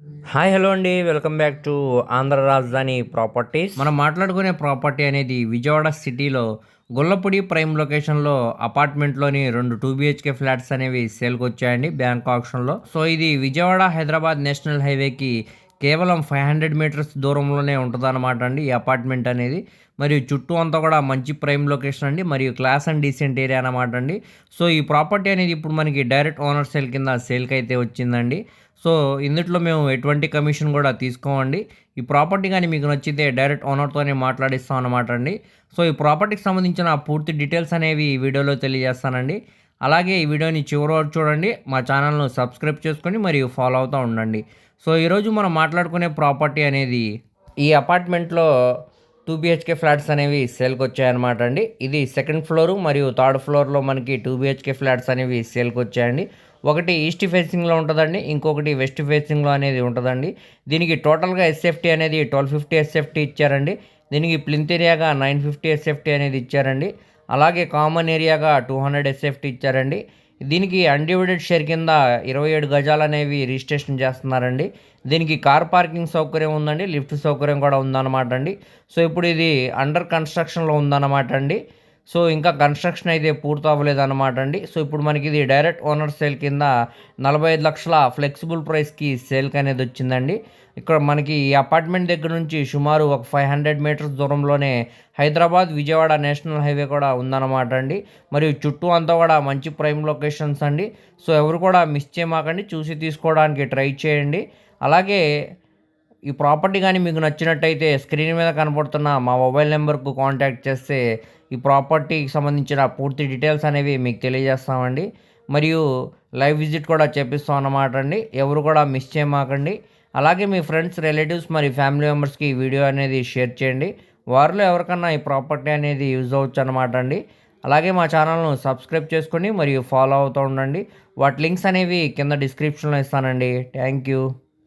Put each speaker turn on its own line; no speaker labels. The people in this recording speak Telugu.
హాయ్ హలో అండి. Welcome back to Andhra Rajadhani properties. మనం మాట్లాడుకునే ప్రాపర్టీ అనేది విజయవాడ సిటీలో గొల్లపూడి ప్రైమ్ లొకేషన్లో అపార్ట్మెంట్లోని రెండు టూ బిహెచ్కే ఫ్లాట్స్ అనేవి సేల్కి వచ్చాయండి బ్యాంక్ ఆప్షన్లో. సో ఇది విజయవాడ హైదరాబాద్ నేషనల్ హైవేకి కేవలం ఫైవ్ హండ్రెడ్ మీటర్స్ దూరంలోనే ఉంటుందన్నమాట అండి ఈ అపార్ట్మెంట్ అనేది. మరియు చుట్టూ అంతా కూడా మంచి ప్రైమ్ లొకేషన్ అండి. మరియు క్లాస్ అండ్ డీసెంట్ ఏరియా అన్నమాట అండి. సో ఈ ప్రాపర్టీ అనేది ఇప్పుడు మనకి డైరెక్ట్ ఓనర్ సేల్ కింద సేల్కి అయితే వచ్చిందండి. సో ఇందుట్లో మేము ఎటువంటి కమిషన్ కూడా తీసుకోమండి. ఈ ప్రాపర్టీ కానీ మీకు నచ్చితే డైరెక్ట్ ఓనర్తోనే మాట్లాడిస్తాం అన్నమాట అండి. సో ఈ ప్రాపర్టీకి సంబంధించిన పూర్తి డీటెయిల్స్ అనేవి ఈ వీడియోలో తెలియజేస్తానండి. అలాగే ఈ వీడియోని చివరి వరకు చూడండి మా ఛానల్ను సబ్స్క్రైబ్ చేసుకొని మరియు ఫాలో అవుతూ ఉండండి. సో ఈరోజు మనం మాట్లాడుకునే ప్రాపర్టీ అనేది ఈ అపార్ట్మెంట్లో టూ బిహెచ్కే ఫ్లాట్స్ అనేవి సేల్కి వచ్చాయన్నమాట అండి. ఇది సెకండ్ ఫ్లోర్ మరియు థర్డ్ ఫ్లోర్లో మనకి టూ బిహెచ్కే ఫ్లాట్స్ అనేవి సేల్కి వచ్చాయండి. ఒకటి ఈస్ట్ ఫేసింగ్లో ఉంటుందండి ఇంకొకటి వెస్ట్ ఫేసింగ్లో అనేది ఉంటుందండి. దీనికి టోటల్గా ఎస్ఎఫ్టీ అనేది ట్వెల్వ్ ఫిఫ్టీ ఎస్ఎఫ్టీ ఇచ్చారండి. దీనికి ప్లింత్ ఏరియాగా నైన్ ఫిఫ్టీ ఎస్ఎఫ్టీ అనేది ఇచ్చారండి. అలాగే కామన్ ఏరియాగా టూ హండ్రెడ్ ఎస్ఎఫ్టీ ఇచ్చారండి. దీనికి అన్డివైడెడ్ షేర్ కింద ఇరవై ఏడు గజాలు అనేవి రిజిస్ట్రేషన్ చేస్తున్నారండి. దీనికి కార్ పార్కింగ్ సౌకర్యం ఉందండి లిఫ్ట్ సౌకర్యం కూడా ఉందన్నమాట అండి సో ఇప్పుడు ఇది అండర్ కన్స్ట్రక్షన్లో ఉందన్నమాట అండి సో ఇంకా కన్స్ట్రక్షన్ అయితే పూర్తి అనమాట అండి. సో ఇప్పుడు మనకి ఇది డైరెక్ట్ ఓనర్ సేల్ కింద నలభై ఐదు లక్షల ఫ్లెక్సిబుల్ ప్రైస్కి సేల్కి అనేది వచ్చిందండి. ఇక్కడ మనకి ఈ అపార్ట్మెంట్ దగ్గర నుంచి సుమారు ఒక ఫైవ్ హండ్రెడ్ మీటర్స్ దూరంలోనే హైదరాబాద్ విజయవాడ నేషనల్ హైవే కూడా ఉందన్నమాట అండి. మరియు చుట్టూ అంతా కూడా మంచి ప్రైమ్ లొకేషన్స్ అండి. సో ఎవరు కూడా మిస్ చేయమాకండి. చూసి తీసుకోవడానికి ట్రై చేయండి. అలాగే ఈ ప్రాపర్టీ కానీ మీకు నచ్చినట్టయితే స్క్రీన్ మీద కనపడుతున్న మా మొబైల్ నెంబర్కు కాంటాక్ట్ చేస్తే ఈ ప్రాపర్టీకి సంబంధించిన పూర్తి డీటెయిల్స్ అనేవి మీకు తెలియజేస్తామండి. మరియు లైవ్ విజిట్ కూడా చేపిస్తాం అన్నమాట అండి. ఎవరు కూడా మిస్ చేయమాకండి. అలాగే మీ ఫ్రెండ్స్ రిలేటివ్స్ మరి ఫ్యామిలీ మెంబర్స్కి ఈ వీడియో అనేది షేర్ చేయండి. వారిలో ఎవరికన్నా ఈ ప్రాపర్టీ అనేది యూజ్ అవ్వచ్చు అనమాట అండి. అలాగే మా ఛానల్ను సబ్స్క్రైబ్ చేసుకొని మరియు ఫాలో అవుతూ ఉండండి. వాటి లింక్స్ అనేవి కింద డిస్క్రిప్షన్లో ఇస్తానండి. Thank you.